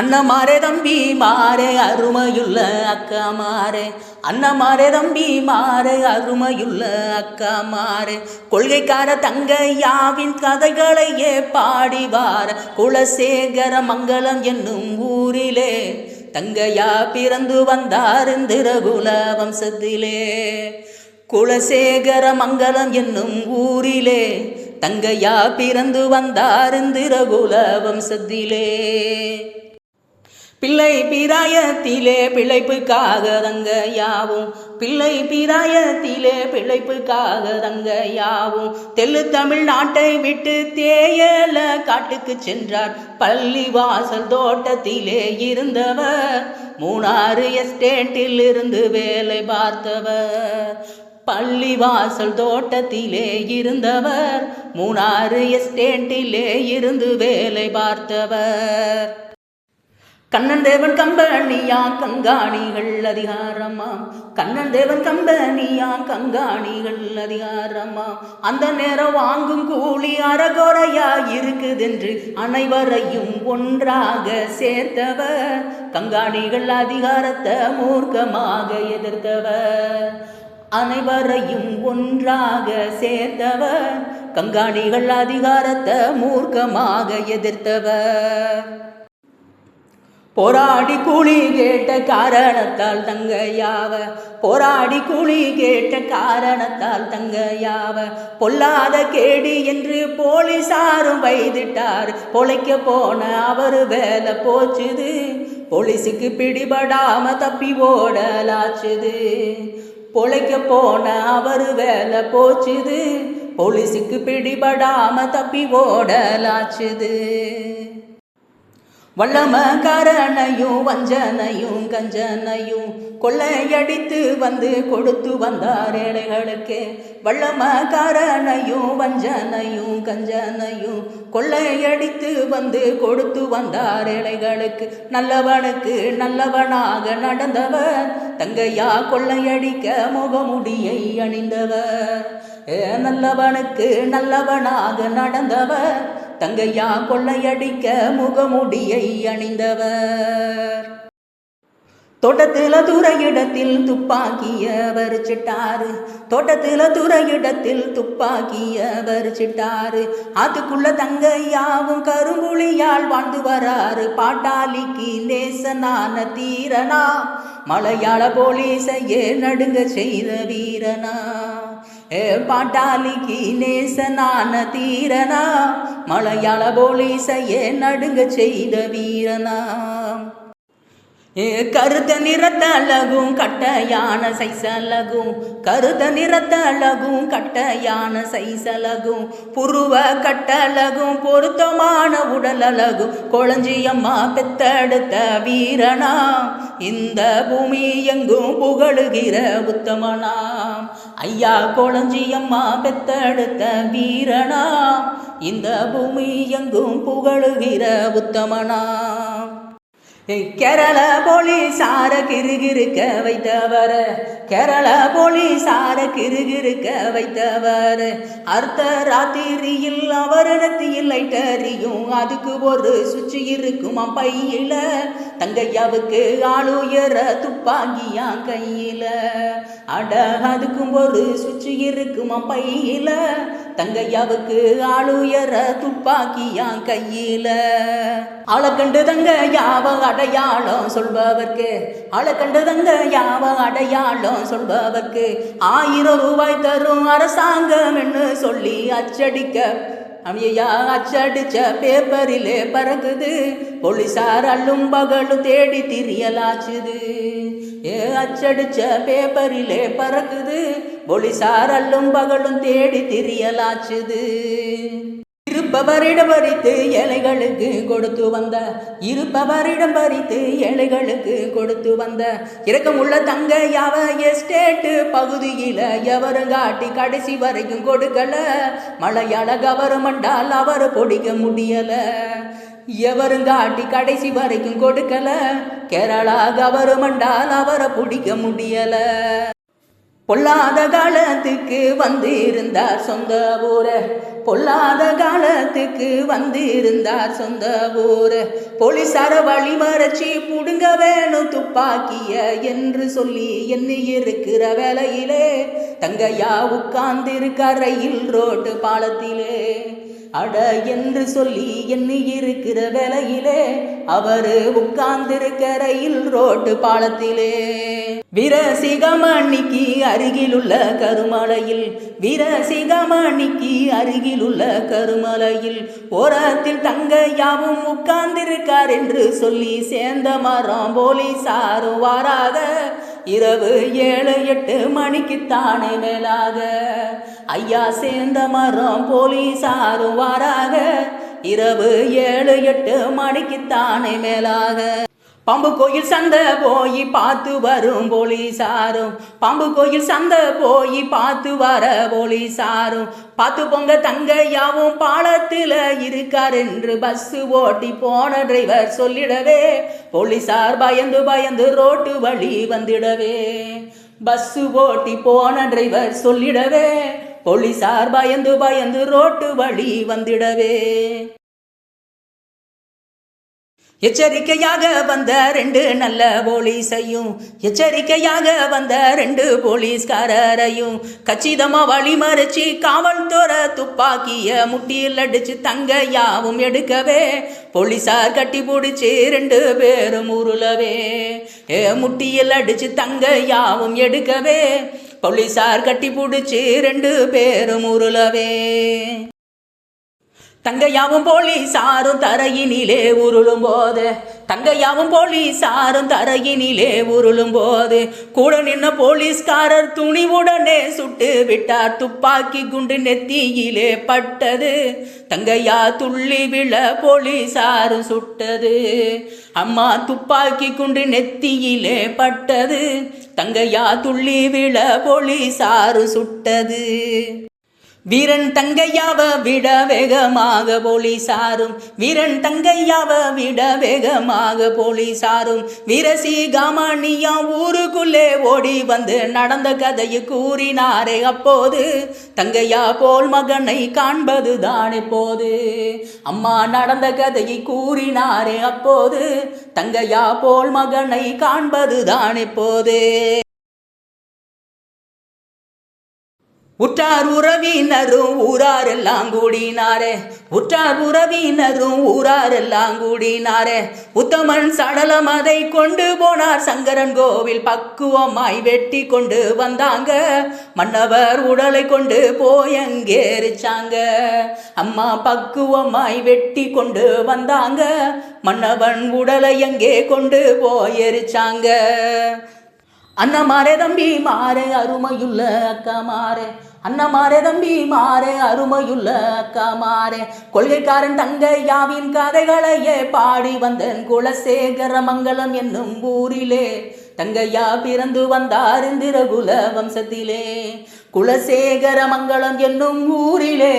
அண்ணமாரே தம்பி மாறே அருமையுள்ள அக்கா மாறே அண்ணமாரே தம்பி மாறே அருமையுள்ள அக்கா மாறே கொள்கைக்கார தங்கையாவின் கதைகளையே பாடிவார. குலசேகர மங்களம் என்னும் ஊரிலே. தங்கையா பிறந்து வந்தார் திரகுல வம்சத்திலே. குலசேகர மங்களம் என்னும் ஊரிலே. தங்கையா பிறந்து வந்தார் திரகுல வம்சத்திலே. பிள்ளை பிராயத்திலே பிழைப்புக்காக தங்க யாவும். பிள்ளை பிராயத்திலே பிழைப்புக்காக தங்க யாவும். தெல்லு தமிழ்நாட்டை விட்டு தேயல காட்டுக்கு சென்றார். பள்ளி வாசல் தோட்டத்திலே இருந்தவர். மூணாறு எஸ்டேட்டில் இருந்து வேலை பார்த்தவர். பள்ளி வாசல் தோட்டத்திலே இருந்தவர். மூணாறு எஸ்டேட்டிலே இருந்து வேலை பார்த்தவர். கண்ணன் தேவன் கம்பனியா கங்காணிகள் அதிகாரமா கண்ணன் தேவன் கம்பனியா கங்காணிகள் அதிகாரமா அந்த நேரம் வாங்கும் கூலி அறகுறையா இருக்குதென்று அனைவரையும் ஒன்றாக சேர்த்தவர். கங்காணிகள் அதிகாரத்தை மூர்க்கமாக எதிர்த்தவர். அனைவரையும் ஒன்றாக சேர்த்தவர். கங்காணிகள் அதிகாரத்தை மூர்க்கமாக எதிர்த்தவர். போராடி கூலி கேட்ட காரணத்தால் தங்கையாவ. போராடி கூலி கேட்ட காரணத்தால் தங்கையாவ. பொல்லாத கேடி என்று போலீசாரும் வைதிட்டார் பொழைக்க போன அவர் வேலை போச்சுது. போலீஸுக்கு பிடிபடாம தப்பி ஓடலாச்சுது. பொழைக்க போன அவர் வேலை போச்சுது. போலீஸுக்கு பிடிபடாம தப்பி ஓடலாச்சுது. வல்லமக்காரனையும் வஞ்சனையும் கஞ்சனையும் கொள்ளையடித்து வந்து கொடுத்து வந்தார் ஏழைகளுக்கு. காரணையும் வஞ்சனையும் கஞ்சனையும் கொள்ளையடித்து வந்து கொடுத்து வந்தார் ஏழைகளுக்கு. நல்லவனுக்கு நல்லவனாக நடந்தவர் தங்கையா கொள்ளையடிக்க முகமுடியை அணிந்தவர். ஏ நல்லவனுக்கு நல்லவனாக நடந்தவர் தங்கையா கொள்ளையடிக்க முகமுடியை அணிந்தவர். தோட்டத்தில் துறையிடத்தில் துப்பாக்கிய வரிச்சிட்டாரு தோட்டத்தில் துறையிடத்தில் துப்பாக்கிய வரிச்சிட்டாரு அதுக்குள்ள தங்கையாவும் கருங்குழியால் வாழ்ந்து வராரு. பாட்டாளிக்கு நேசனான தீரனா. மலையாள போலீசையே நடுங்க செய்த வீரனா. பாட்டாளிக்கு நேசனான தீரனா மலையாள போலீஸையே நடுங்க செய்த வீரனா. ஏ கருத்த நிறத்த அழகும் கட்டையான சைசலகும் கருத்த நிறத்த அழகும் கட்டையான சைசலகும் புருவ கட்டழகும் பொருத்தமான உடல் அழகும் கொளஞ்சியம்மா பெத்தெடுத்த வீரனா. இந்த பூமி எங்கும் புகழுகிற உத்தமனாம் ஐயா கொளஞ்சியம்மா பெத்தெடுத்த வீரனா இந்த பூமி எங்கும் புகழுகிற உத்தமனா. கேரள போலீசார கிருகிருக்க வைத்தவர். கேரள போலீசார கிருகிருக்க வைத்தவர். அர்த்த ராத்திரியில் அவர் இடத்தில் லைட்டறியும் அதுக்கு ஒரு சுச்சி இருக்குமா பையில. தங்கையாவுக்கு ஆளுயர துப்பாக்கியா கையில. அட அதுக்கும் ஒரு சுச்சி இருக்குமா பையில. தங்கையாவுக்கு ஆளுயர துப்பாக்கியா கையில? ஆளக்கண்டு தங்க யாவ அடையாளம் சொல்பவர்க்கு. ஆளக்கண்டு தங்க யாவ அடையாளம் சொல்பவர்க்கு. ஆயிரம் ரூபாய் தரும் அரசாங்கம் என்று சொல்லி அச்சடிக்க அவையா அச்சடிச்ச பேப்பரிலே பறக்குது. போலீசார் அள்ளும் பகலும் தேடி திரியலாச்சுது. ஏ அச்சடிச்ச பேப்பரிலே பறக்குது. போலீசார் அல்லும் பகலும் தேடி திரியலாச்சுது. இருப்பவரிடம் பறித்து ஏழைகளுக்கு கொடுத்து வந்த இருப்பவரிடம் பறித்து ஏழைகளுக்கு கொடுத்து வந்த இரக்கமுள்ள தங்க யாவ எஸ்டேட்டு பகுதியில் எவரும் காட்டி கடைசி வரைக்கும் கொடுக்கல. மலையாள கவர்மெண்டால் அவர் பொடிக்க முடியல. எவரும் காட்டி கடைசி வரைக்கும் கொடுக்கல. கேரளா கவர்மெண்டால் அவரை பிடிக்க முடியல. பொல்லாத காலத்துக்கு வந்து இருந்தார் சொந்த ஊர. பொல்லாத காலத்துக்கு வந்து இருந்தார் சொந்த ஊர. போலீசார வழி மறைச்சி புடுங்க வேணும் துப்பாக்கிய என்று சொல்லி என்ன இருக்கிற வேலையிலே தங்கையா உட்கார்ந்திருக்க ரயில் ரோட்டு பாலத்திலே. அட என்று சொல்லி எண்ணி இருக்கிற வேலையிலே அவரு உட்கார்ந்திருக்க ரயில் ரோட்டு பாலத்திலே. வீரசிகமணிக்கு அருகிலுள்ள கருமலையில் வீரசிகமணிக்கு அருகிலுள்ள கருமலையில் ஓரத்தில் தங்கையாவும் உட்கார்ந்திருக்கார் என்று சொல்லி சேர்ந்த மரம் போலீசாரும் வாராக இரவு ஏழு எட்டு மணிக்கு தானே மேலாக. ஐயா சேர்ந்த மரம் போலீசாரும் வாராக. இரவு ஏழு எட்டு மணிக்கு தானே மேலாக. பாம்பு கோயில் சந்தை போய் பார்த்து வரும் போலீசாரும். பாம்பு கோயில் சந்தை போய் பார்த்து வர போலீசாரும். பார்த்து பொங்க தங்கையாவும் பாலத்தில் இருக்கார் என்று பஸ்ஸு ஓட்டி போன டிரைவர் சொல்லிடவே போலீசார் பயந்து பயந்து ரோட்டு வழி வந்திடவே. பஸ்ஸு ஓட்டி போன டிரைவர் சொல்லிடவே போலீசார் பயந்து பயந்து ரோட்டு வழி வந்திடவே. எச்சரிக்கையாக வந்த ரெண்டு நல்ல போலீஸையும் எச்சரிக்கையாக வந்த ரெண்டு போலீஸ்காரரையும் கச்சிதமா வழி மறைச்சி காவல்துறை துப்பாக்கிய முட்டியில் அடிச்சு தங்க யாவும் எடுக்கவே போலீஸார் கட்டி பிடிச்சி ரெண்டு பேரும் உருளவே. ஏ முட்டியில் அடிச்சு தங்க யாவும் எடுக்கவே போலீஸார் கட்டி பிடிச்சி ரெண்டு பேரும் உருளவே. தங்கையாவும் போலீசாரும் தரையினிலே உருளும் போது தங்கையாவும் போலீசாரும் தரையினிலே உருளும் போது கூட நின்ன போலீஸ்காரர் துணிவுடனே சுட்டு விட்டார். துப்பாக்கி குண்டு நெத்தியிலே பட்டது. தங்கையா துள்ளி விழ போலீசாரும் சுட்டது. அம்மா துப்பாக்கி குண்டு நெத்தியிலே பட்டது. தங்கையா துள்ளி விழ போலீசாரும் சுட்டது. வீரன் தங்கையாவ விட வேகமாக போலீசாரும். வீரன் தங்கையாவ விட வேகமாக போலீசாரும். வீரசி காமானியா ஊருக்குள்ளே ஓடி வந்து நடந்த கதையை கூறினாரே அப்போது. தங்கையா போல் மகனை காண்பது தான் எப்போது அம்மா நடந்த கதையை கூறினாரே அப்போது. தங்கையா போல் மகனை காண்பது தான் எப்போது உற்றார் உறவினரும் ஊராரெல்லாம் கூடினாரே. உற்றார் உறவினரும் ஊராரெல்லாம் கூடினாரே. உத்தமன் சடலம் அதை கொண்டு போனார். சங்கரன் கோவில் பக்குவமாய் வெட்டி கொண்டு வந்தாங்க. மன்னவர் உடலை கொண்டு போய் அங்கே எரிச்சாங்க அம்மா பக்குவமாய் வெட்டி கொண்டு வந்தாங்க. மன்னவன் உடலை எங்கே கொண்டு போய் எரிச்சாங்க அண்ணா மாறே தம்பி மாறே அருமையுள்ள அக்கா மாறே அண்ணா மாறே தம்பி மாறே அருமையுள்ள அக்கா மாறே கொள்கைக்காரன் தங்கையாவின் கதைகளையே பாடி வந்தன். குலசேகர மங்கலம் என்னும் ஊரிலே தங்கையா பிறந்து வந்தார் இந்திரகுல வம்சத்திலே. குலசேகர மங்கலம் என்னும் ஊரிலே